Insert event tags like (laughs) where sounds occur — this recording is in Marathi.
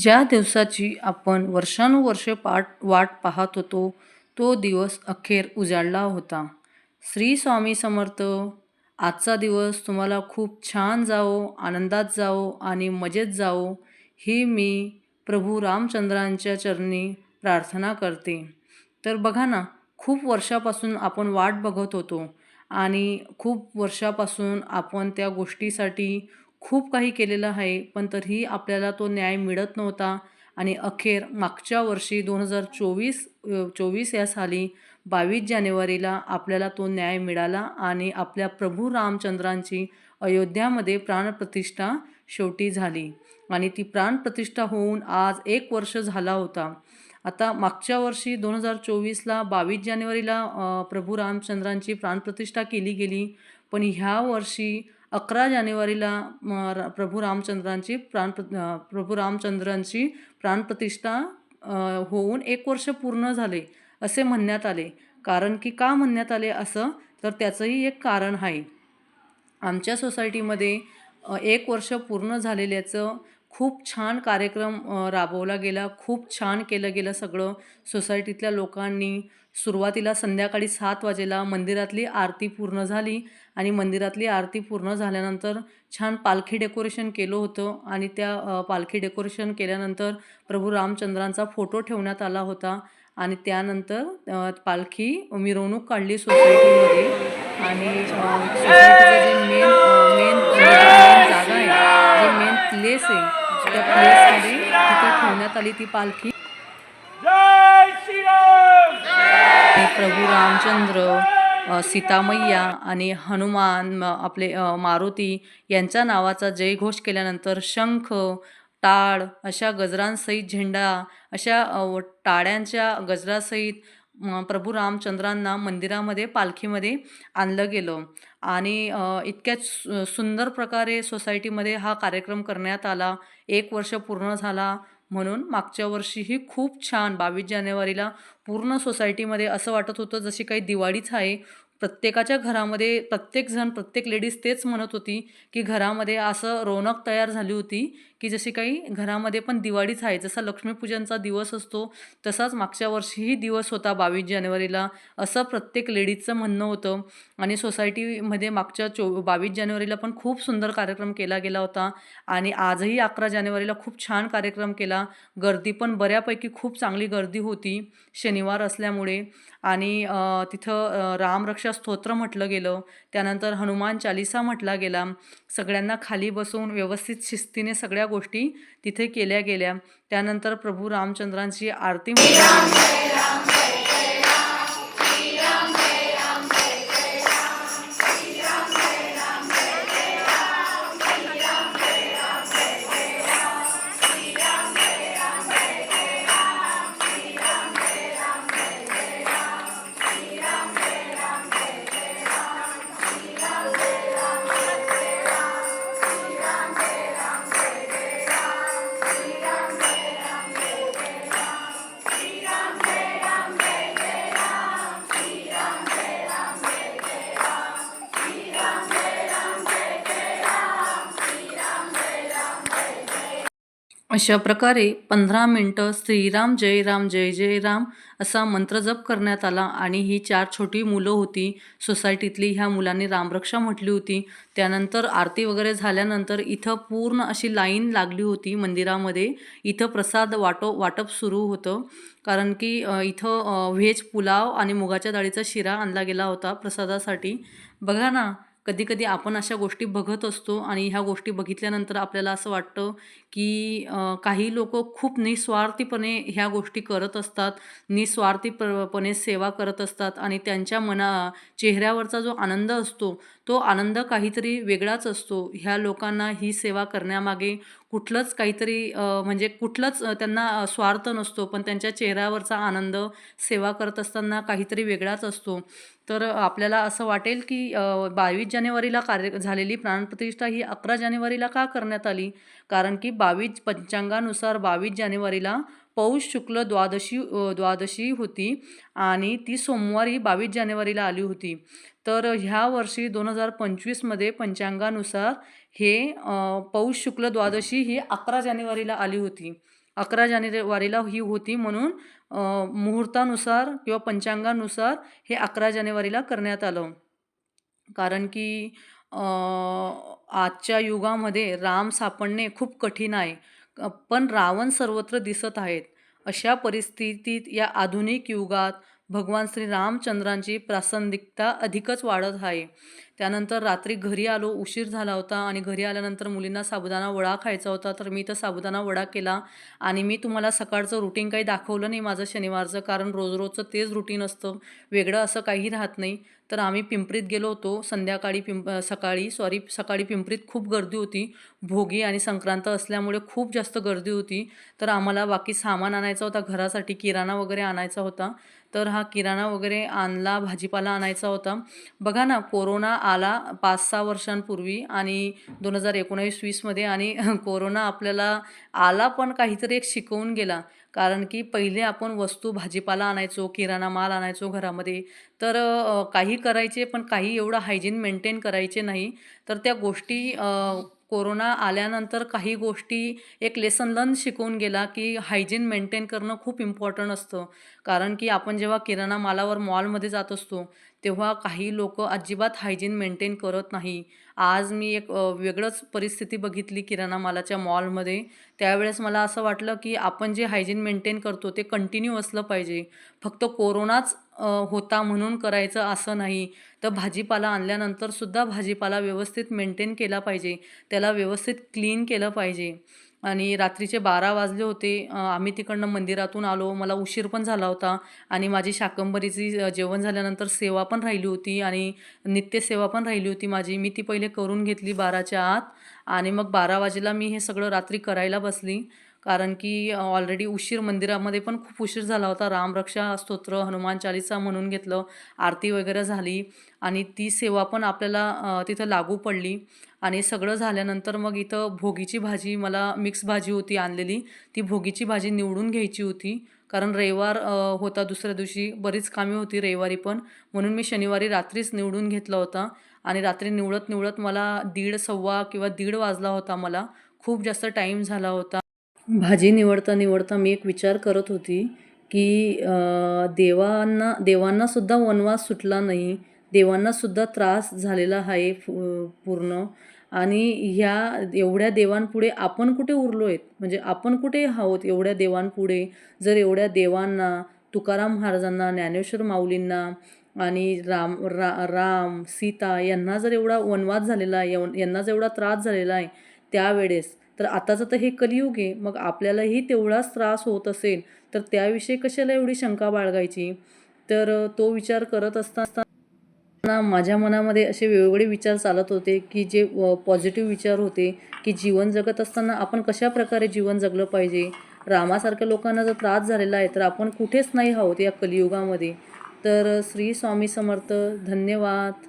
ज्या दिवसाची आपण वर्षानुवर्षे पाठ वाट पाहत होतो तो दिवस अखेर उजाडला होता. श्री स्वामी समर्थ आजचा दिवस तुम्हाला खूप छान जावो आनंदात जावो आणि मजेत जावो ही मी प्रभू रामचंद्रांच्या चरणी प्रार्थना करते. तर बघा ना खूप वर्षापासून आपण वाट बघत होतो आणि खूप वर्षापासून आपण त्या गोष्टीसाठी खूप काही केलेलं आहे पण तरीही आपल्याला तो न्याय मिळत नव्हता. आणि अखेर मागच्या वर्षी दोन हजार चोवीस चोवीस या साली बावीस जानेवारीला आपल्याला तो न्याय मिळाला आणि आपल्या प्रभू रामचंद्रांची अयोध्यामध्ये प्राणप्रतिष्ठा शेवटी झाली. आणि ती प्राणप्रतिष्ठा होऊन आज एक वर्ष झाला होता. आता मागच्या वर्षी दोन हजार चोवीसला बावीस जानेवारीला प्रभू रामचंद्रांची प्राणप्रतिष्ठा केली गेली पण ह्या वर्षी अकरा जानेवारीला म, प्रभू रामचंद्रांची प्राण प्रभू रामचंद्रांची प्राणप्रतिष्ठा होऊन एक वर्ष पूर्ण झाले असे म्हणण्यात आले. कारण की का म्हणण्यात आले असं? तर त्याचंही एक कारण आहे. आमच्या सोसायटीमध्ये एक वर्ष पूर्ण झालेल्याचं खूप छान कार्यक्रम राबवला गेला खूप छान केलं गेलं सगळं. सोसायटीतल्या लोकांनी सुरुवातीला संध्याकाळी सात वाजेला मंदिरातली आरती पूर्ण झाली आणि मंदिरातली आरती पूर्ण झाल्यानंतर छान पालखी डेकोरेशन केलं होतं आणि त्या पालखी डेकोरेशन केल्यानंतर प्रभू रामचंद्रांचा फोटो ठेवण्यात आला होता आणि त्यानंतर पालखी मिरवणूक काढली सोसायटीमध्ये आणि सोसायटीचं जे मेन मेन जागा आहे जे मेन प्लेस आहे. त्या प्लेसमध्ये तिथे ठेवण्यात आली ती पालखी. प्रभू रामचंद्र सीतामय्या आणि हनुमान आपले मारुती यांच्या नावाचा जयघोष केल्यानंतर शंख टाळ अशा गजरांसहित झेंडा अशा टाळ्यांच्या गजरासहित प्रभू रामचंद्रांना मंदिरामध्ये पालखीमध्ये आणलं गेलं. आणि इतक्याच सु सुंदर प्रकारे सोसायटीमध्ये हा कार्यक्रम करण्यात आला. एक वर्ष पूर्ण झाला म्हणून मागच्या वर्षीही खूप छान बावीस जानेवारीला पूर्ण सोसायटीमध्ये असं वाटत होतं जशी काही दिवाळीच आहे. प्रत्येकाच्या घरामध्ये प्रत्येकजण प्रत्येक लेडीज तेच म्हणत होती की घरामध्ये असं रौनक तयार झाली होती की जशी काही घरामध्ये पण दिवाळीच आहे जसा लक्ष्मीपूजनचा दिवस असतो तसाच मागच्या वर्षीही दिवस होता बावीस जानेवारीला असं प्रत्येक लेडीजचं म्हणणं होतं. आणि सोसायटीमध्ये मागच्या चो बावीस जानेवारीला पण खूप सुंदर कार्यक्रम केला गेला होता. आणि आजही अकरा जानेवारीला खूप छान कार्यक्रम केला. गर्दी पण बऱ्यापैकी खूप चांगली गर्दी होती शनिवार असल्यामुळे. आणि तिथं रामरक्षा रामरक्षा स्तोत्र म्हटलं गेलं त्यानंतर हनुमान चालिसा म्हटला गेला. सगळ्यांना खाली बसून व्यवस्थित शिस्तीने सगळ्या गोष्टी तिथे केल्या गेल्या. त्यानंतर प्रभू रामचंद्रांची आरती म्हटली अशा प्रकारे पंधरा मिनटं श्रीराम जय राम जय जय राम असा मंत्रजप करण्यात आला आणि ही चार छोटी मुलं होती. सोसायटीतली ह्या मुलांनी रामरक्षा म्हटली होती. त्यानंतर आरती वगैरे झाल्यानंतर इथं पूर्ण अशी लाईन लागली होती मंदिरामध्ये. इथं प्रसाद वाटो वाटप सुरू होतं. कारण की इथं व्हेज पुलाव आणि मुगाच्या डाळीचा शिरा आणला गेला होता प्रसादासाठी. बघा ना कधीकधी आपण अशा गोष्टी बघत असतो आणि ह्या गोष्टी बघितल्यानंतर आपल्याला असं वाटतं की काही लोक खूप निस्वार्थीपणे ह्या गोष्टी करत असतात निस्वार्थीपणे सेवा करत असतात आणि त्यांच्या मना चेहऱ्यावरचा जो आनंद असतो तो आनंद काहीतरी वेगळाच असतो. ह्या लोकांना ही सेवा करण्यामागे कुठलंच काहीतरी म्हणजे कुठलंच त्यांना स्वार्थ नसतो पण त्यांच्या चेहऱ्यावरचा आनंद सेवा करत असताना काहीतरी वेगळाच असतो. तर आपल्याला असं वाटेल की बावीस जानेवारीला कार्य झालेली प्राणप्रतिष्ठा ही अकरा जानेवारीला का करण्यात आली? कारण की बावीस पंचांगानुसार बावीस जानेवारीला पौष शुक्ल द्वादशी द्वादशी होती आणि ती सोमवारी बावीस जानेवारीला आली होती. तर ह्या वर्षी दोन हजार पंचवीसमध्ये पंचांगानुसार हे पौष शुक्ल द्वादशी ही अकरा जानेवारीला आली होती. अकरा जानेवारीला ही होती म्हणून मुहूर्तानुसार किंवा पंचांगानुसार हे अकरा जानेवारीला करण्यात आलं. कारण की आजच्या युगामध्ये राम सापडणे खूप कठीण आहे. पण रावण सर्वत्र दिसत आहेत. अशा परिस्थितीत या आधुनिक युगात भगवान श्री रामचंद्रांची प्रासंगिकता अधिकच वाढत आहे. त्यानंतर रात्री घरी आलो उशीर झाला होता आणि घरी आल्यानंतर मुलींना साबुदाणा वडा खायचा होता तर मी तर साबुदाणा वडा केला आणि मी तुम्हाला सकाळचं रुटीन काही दाखवलं नाही माझं शनिवारचं कारण रोज रोजचं तेच रुटीन असतं. वेगळं असं काही राहत नाही. तर आम्ही पिंपरीत गेलो होतो. संध्याकाळी पिंप सकाळी सॉरी सकाळी पिंपरीत खूप गर्दी होती. भोगी आणि संक्रांत असल्यामुळे खूप जास्त गर्दी होती. तर आम्हाला बाकी सामान आणायचा होता घरासाठी किराणा वगैरे आणायचा होता. तर हा किराणा वगैरे आणला भाजीपाला आणायचा होता. बघा ना कोरोना आला पाच सहा वर्षांपूर्वी आणि दोन हजार एकोणावीस वीसमध्ये आणि (laughs) कोरोना आपल्याला आला पण काहीतरी एक शिकवून गेला. कारण की पहिले आपण वस्तू भाजीपाला आणायचो किराणा माल आणायचो घरामध्ये. तर काही करायचे पण काही एवढं हायजीन मेंटेन करायचे नाही. तर त्या गोष्टी कोरोना आल्यानंतर काही गोष्टी एक लेसन लर्न शिकवून गेला की हायजीन मेंटेन करणं खूप इम्पॉर्टंट असतं. कारण की आपण जेव्हा किराणा मालावर मॉलमध्ये जात असतो तेव्हा काही लोक अजिबात हायजीन मेंटेन करत नाही. आज मी एक वेगळंच परिस्थिती बघितली किराणा मालाच्या मॉलमध्ये त्यावेळेस मला असं वाटलं की आपण जे हायजीन मेंटेन करतो ते कंटिन्यू असलं पाहिजे. फक्त कोरोनाच होता म्हणून करायचं असं नाही. तर भाजीपाला आणल्यानंतरसुद्धा भाजीपाला व्यवस्थित मेंटेन केला पाहिजे. त्याला व्यवस्थित क्लीन केलं पाहिजे. आणि रात्रीचे बारा वाजले होते. आम्ही तिकडनं मंदिरातून आलो. मला उशीर पण झाला होता आणि माझी शाकंबरीची जेवण झाल्यानंतर सेवा पण राहिली होती आणि नित्यसेवा पण राहिली होती माझी. मी ती पहिले करून घेतली बाराच्या आत आणि मग बारा वाजेला मी हे सगळं रात्री करायला बसली. कारण की ऑलरेडी उशीर मंदिरामध्ये पण खूप उशीर झाला होता. रामरक्षा स्तोत्र हनुमान चालिसा म्हणून घेतलं आरती वगैरे झाली आणि ती सेवा पण आपल्याला तिथं लागू पडली. आणि सगळं झाल्यानंतर मग इथं भोगीची भाजी मला मिक्स भाजी होती आणलेली. ती भोगीची भाजी निवडून घ्यायची होती. कारण रविवार होता दुसऱ्या दिवशी. बरीच कामे होती रविवारी पण. म्हणून मी शनिवारी रात्रीच निवडून घेतला होता. आणि रात्री निवडत निवडत मला दीड सव्वा किंवा दीड वाजला होता मला. खूप जास्त टाईम झाला होता. भाजी निवडता निवडता मी एक विचार करत होती की देवांना देवांनासुद्धा वनवास सुटला नाही. देवांनासुद्धा त्रास झालेला आहे फु- पूर्ण. आणि ह्या एवढ्या देवांपुढे आपण कुठे उरलो आहेत म्हणजे आपण कुठे आहोत एवढ्या देवांपुढे? जर एवढ्या देवांना तुकाराम महाराजांना ज्ञानेश्वर माऊलींना आणि राम रा राम सीता यांना जर एवढा वनवास झालेला आहे यव- यांना जर एवढा त्रास झालेला आहे त्यावेळेस तर आताचं तर हे कलियुग आहे. मग आपल्यालाही तेवढाच त्रास होत असेल तर त्याविषयी कशाला एवढी शंका बाळगायची? तर तो विचार करत असता असताना माझ्या मनामध्ये असे वेगवेगळे विचार चालत होते की जे पॉझिटिव्ह विचार होते की जीवन जगत असताना आपण कशा प्रकारे जीवन जगलं पाहिजे? रामासारख्या लोकांना जर त्रास झालेला आहे तर आपण कुठेच नाही आहोत या कलियुगामध्ये. तर श्री स्वामी समर्थ धन्यवाद.